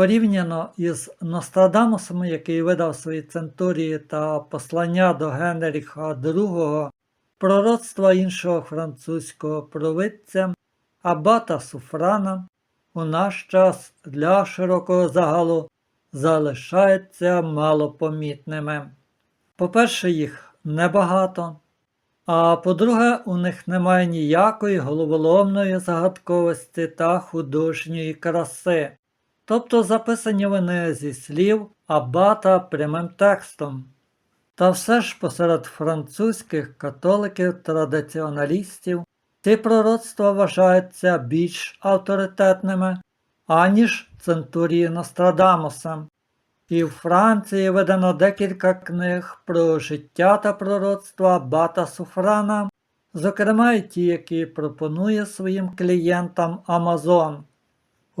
Порівняно із Нострадамусом, який видав свої центурії та послання до Генріха II, пророцтва іншого французького провидця Абата Суфрана у наш час для широкого загалу залишаються малопомітними. По-перше, їх небагато, а по-друге, у них немає ніякої головоломної загадковості та художньої краси. Тобто записані вони зі слів Абата прямим текстом. Та все ж посеред французьких католиків-традиціоналістів ці пророцтва вважаються більш авторитетними, аніж центурії Нострадамуса. І в Франції видано декілька книг про життя та пророцтва Бата Суфрана, зокрема й ті, які пропонує своїм клієнтам Амазон.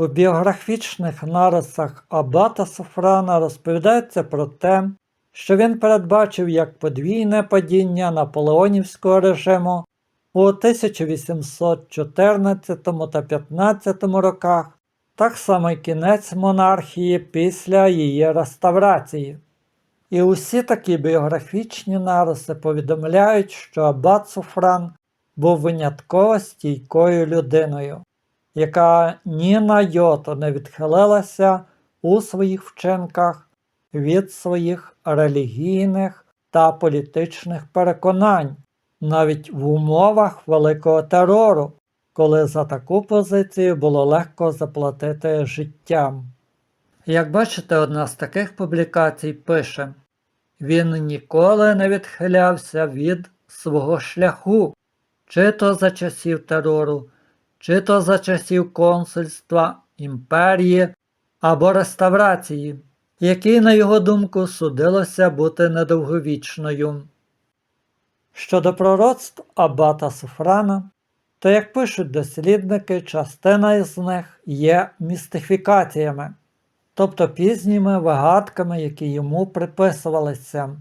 У біографічних нарисах Абата Суфрана розповідається про те, що він передбачив як подвійне падіння наполеонівського режиму у 1814 та 15 роках, так само й кінець монархії після її реставрації. І усі такі біографічні нариси повідомляють, що Аббат Суфран був винятково стійкою людиною, яка ні на йоту не відхилилася у своїх вчинках від своїх релігійних та політичних переконань, навіть в умовах великого терору, коли за таку позицію було легко заплатити життям. Як бачите, одна з таких публікацій пише: він ніколи не відхилявся від свого шляху, чи то за часів терору, чи то за часів консульства, імперії або реставрації, якій, на його думку, судилося бути недовговічною. Щодо пророцтв Абата Суфрана, то, як пишуть дослідники, частина із них є містифікаціями, тобто пізніми вигадками, які йому приписувалися.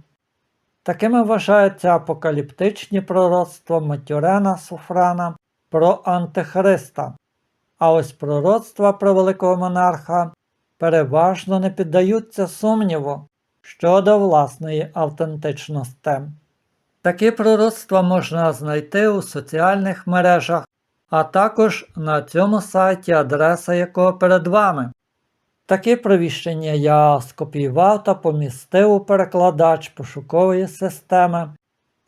Такими вважаються апокаліптичні пророцтва Матюрена Суфрана про Антихриста, а ось пророцтва про великого монарха переважно не піддаються сумніву щодо власної автентичності. Такі пророцтва можна знайти у соціальних мережах, а також на цьому сайті, адреса якого перед вами. Такі провіщення я скопіював та помістив у перекладач пошукової системи,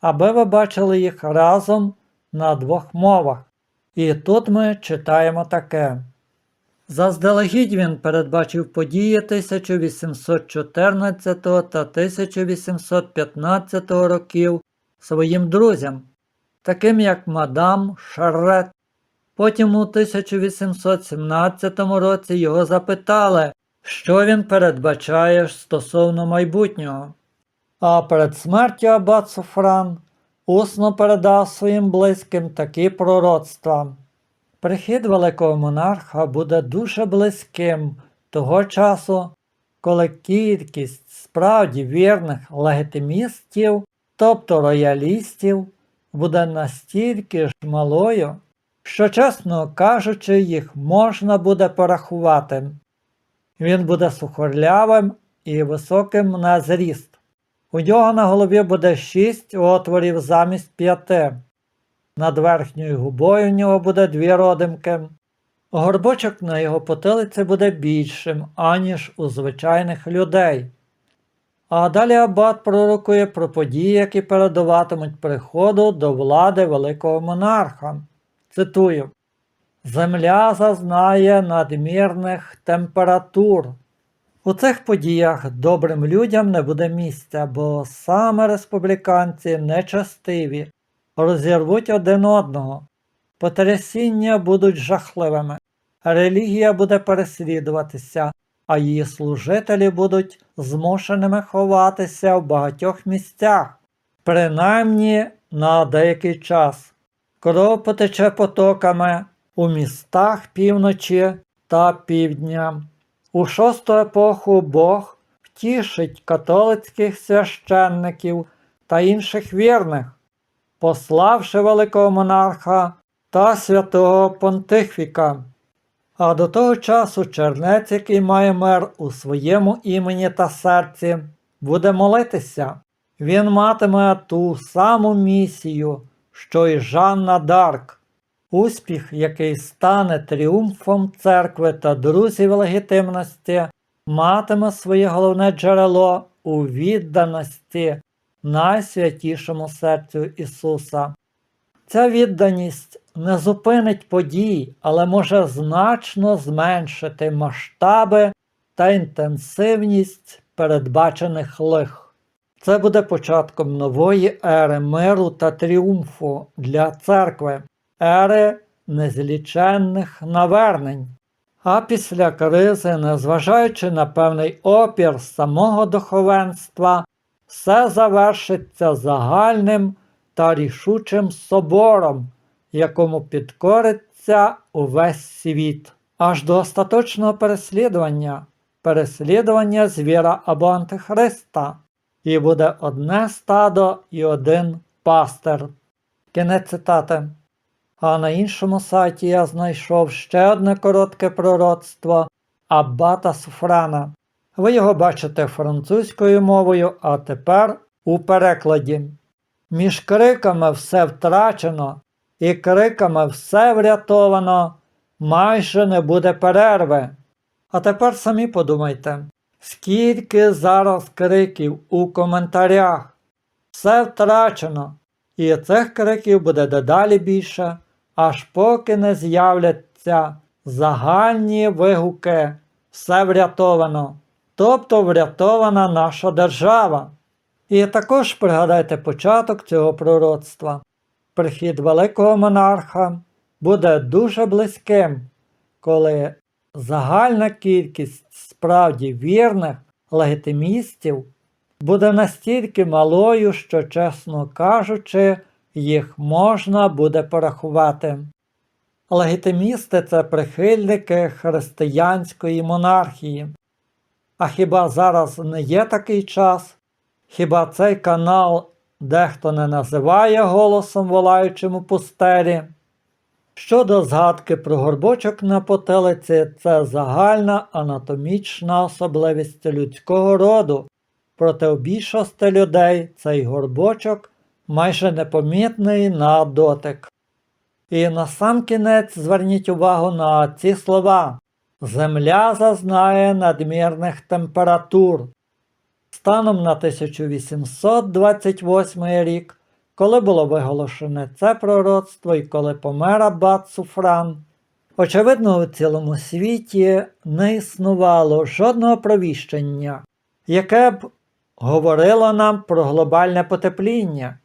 аби ви бачили їх разом на двох мовах. І тут ми читаємо таке. Заздалегідь він передбачив події 1814 та 1815 років своїм друзям, таким як мадам Шаррет. Потім у 1817 році його запитали, що він передбачає стосовно майбутнього. А перед смертю Аббат Суфран усно передав своїм близьким такі пророцтва. Прихід великого монарха буде дуже близьким того часу, коли кількість справді вірних легітимістів, тобто роялістів, буде настільки ж малою, що, чесно кажучи, їх можна буде порахувати. Він буде сухорлявим і високим на зріст. У нього на голові буде шість отворів замість п'яти. Над верхньою губою в нього буде дві родимки. Горбочок на його потилиці буде більшим, аніж у звичайних людей. А далі Аббат пророкує про події, які передуватимуть приходу до влади великого монарха. Цитую: Земля зазнає надмірних температур. У цих подіях добрим людям не буде місця, бо саме республіканці нечестиві, розірвуть один одного, потрясіння будуть жахливими, релігія буде переслідуватися, а її служителі будуть змушеними ховатися в багатьох місцях, принаймні на деякий час. Кров потече потоками у містах півночі та півдня. У шосту епоху Бог втішить католицьких священників та інших вірних, пославши великого монарха та святого понтифіка. А до того часу чернець, який має мир у своєму імені та серці, буде молитися. Він матиме ту саму місію, що й Жанна Дарк. Успіх, який стане тріумфом церкви та друзів легітимності, матиме своє головне джерело у відданості найсвятішому серцю Ісуса. Ця відданість не зупинить подій, але може значно зменшити масштаби та інтенсивність передбачених лих. Це буде початком нової ери миру та тріумфу для церкви, ери незліченних навернень. А після кризи, незважаючи на певний опір самого духовенства, все завершиться загальним та рішучим собором, якому підкориться увесь світ, аж до остаточного переслідування, переслідування звіра або антихриста, і буде одне стадо і один пастир. Кінець цитати. А на іншому сайті я знайшов ще одне коротке пророцтво Аббата Суфрана. Ви його бачите французькою мовою, а тепер у перекладі. Між криками все втрачено, і криками все врятовано, майже не буде перерви. А тепер самі подумайте, скільки зараз криків у коментарях. Все втрачено, і цих криків буде дедалі більше, аж поки не з'являться загальні вигуки. Все врятовано, тобто врятована наша держава. І також пригадайте початок цього пророцтва. Прихід великого монарха буде дуже близьким, коли загальна кількість справді вірних легітимістів буде настільки малою, що, чесно кажучи, їх можна буде порахувати. Легітимісти це прихильники християнської монархії. А хіба зараз не є такий час? Хіба цей канал дехто не називає голосом волаючим у пустелі? Щодо згадки про горбочок на потилиці, це загальна анатомічна особливість людського роду, проте у більшості людей цей горбочок майже непомітний на дотик. І насамкінець зверніть увагу на ці слова. Земля зазнає надмірних температур. Станом на 1828 рік, коли було виголошене це пророцтво і коли помер Аббат Суфран, очевидно, у цілому світі не існувало жодного провіщення, яке б говорило нам про глобальне потепління,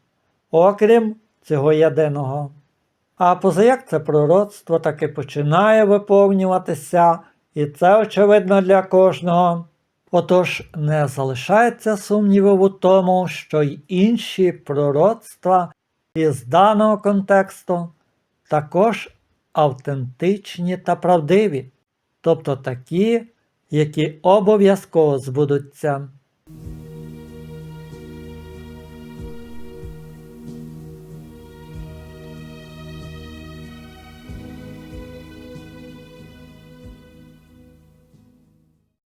окрім цього єдиного. А позаяк це пророцтво таки починає виповнюватися, і це очевидно для кожного. Отож не залишається сумнівів у тому, що й інші пророцтва із даного контексту також автентичні та правдиві, тобто такі, які обов'язково збудуться.